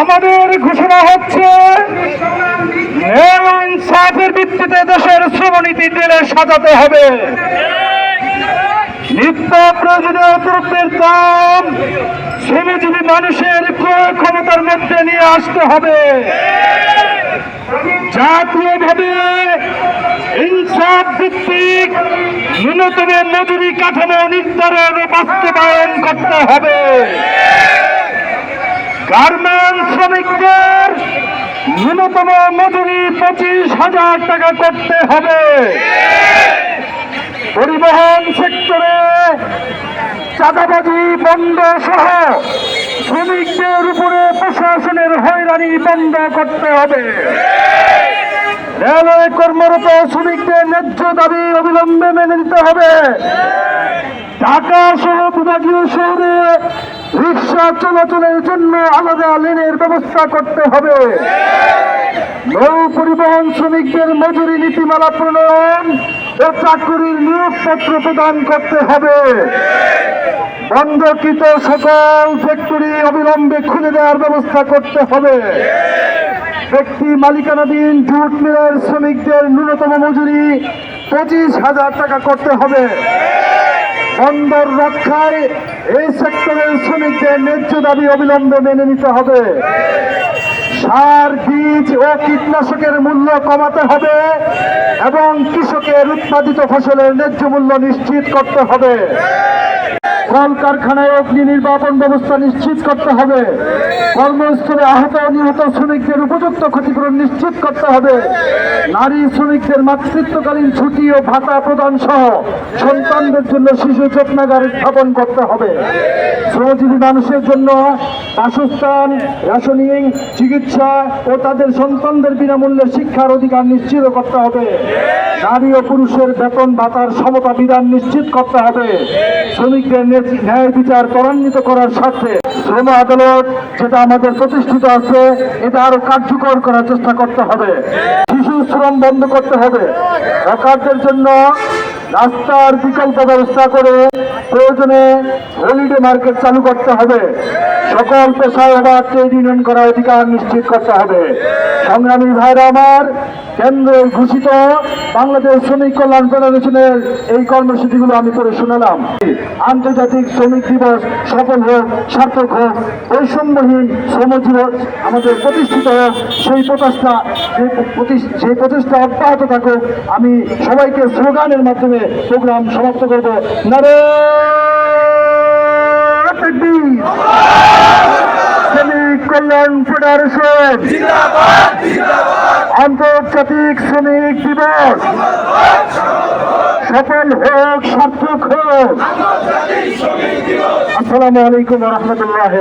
আমাদের ঘোষণা হচ্ছে ইনসাফের ভিত্তিতে দেশের শ্রমনীতি জেলে সাজাতে হবে। নিত্য প্রয়োজনীয় দ্রব্যের দাম শ্রমজীবী মানুষের ক্রয় ক্ষমতার মধ্যে নিয়ে আসতে হবে। জাতীয়ভাবে ইনসাফ ভিত্তিক ন্যূনতম মজুরি কাঠামো নির্ধারণ বাস্তবায়ন করতে হবে। গার্মেন্টস শ্রমিকদের ন্যূনতম মজুরি পঁচিশ হাজার টাকা করতে হবে। পরিবহন সেক্টরে চাঁদাবাজি, বন্ধ সহ শ্রমিকদের উপরে প্রশাসনের হয়রানি বন্ধ করতে হবে। রেলওয়ে কর্মরত শ্রমিকদের ন্যায্য দাবি অবিলম্বে মেনে নিতে হবে। ঢাকা বিভাগীয় শহরে রিক্সা চলাচলের জন্য আলাদা লেনের ব্যবস্থা করতে হবে। নৌ পরিবহন শ্রমিকদের মজুরি নীতিমালা প্রণয়ন ও চাকরির নিয়োগপত্র প্রদান করতে হবে। বন্ধকৃত সকল ফ্যাক্টরি অবিলম্বে খুলে দেওয়ার ব্যবস্থা করতে হবে। ব্যক্তি মালিকানাধীন জুট মিলের শ্রমিকদের ন্যূনতম মজুরি পঁচিশ হাজার টাকা করতে হবে। বন্দর রক্ষায় এই সেক্টরের শ্রমিকদের ন্যায্য দাবি অবিলম্বে মেনে নিতে হবে। সার বীজ ও কীটনাশকের মূল্য কমাতে হবে এবং কৃষকের উৎপাদিত ফসলের ন্যায্য মূল্য নিশ্চিত করতে হবে। কলকারখানায় অগ্নি নির্বাপন ব্যবস্থা নিশ্চিত করতে হবে। কর্মস্থলে আহত নিহত শ্রমিকদের উপযুক্ত ক্ষতিপূরণ নিশ্চিত করতে হবে। নারী শ্রমিকদের মাতৃত্বকালীন ছুটি ও ভাতা প্রদান সহ সন্তানদের জন্য শিশু যত্নাগার স্থাপন করতে হবে। শ্রমজীবী মানুষের জন্য বাসস্থান রেশনিং চিকিৎসা ও তাদের সন্তানদের বিনামূল্যে শিক্ষার অধিকার নিশ্চিত করতে হবে। নারী ও পুরুষের বেতন ভাতার সমতা বিধান নিশ্চিত করতে হবে। শ্রমিকদের ন্যায়- বিচার ত্বরান্বিত করার স্বার্থে শ্রম আদালত যেটা আমাদের প্রতিষ্ঠিত আছে, এটা আরও কার্যকর করার চেষ্টা করতে হবে। শিশু শ্রম বন্ধ করতে হবে। হকারদের জন্য রাস্তার বিকল্প ব্যবস্থা করে প্রয়োজনে হলিডে মার্কেট চালু করতে হবে। সকল পেশায় আবার ট্রেড ইউনিয়ন করার অধিকার নিশ্চিত করতে হবে। সংগ্রামী ভাইরা আমার, কেন্দ্রের ঘোষিত বাংলাদেশ শ্রমিক কল্যাণ ফেডারেশনের এই কর্মসূচিগুলো আমি করে শোনালাম। আন্তর্জাতিক শ্রমিক দিবস সফল হোক, সার্থক হোক, বৈষম্যহীন শ্রমজীবন আমাদের প্রতিষ্ঠিত হোক, সেই প্রচেষ্টা সেই প্রচেষ্টা অব্যাহত থাকুক। আমি সবাইকে স্লোগানের মাধ্যমে প্রোগ্রাম সমাপ্ত করব। কল্যাণ ফেডারেশন। আন্তর্জাতিক শ্রমিক দিবস। সফল হোক, সার্থক হোক। আসসালামু আলাইকুম রহমতুল্লাহ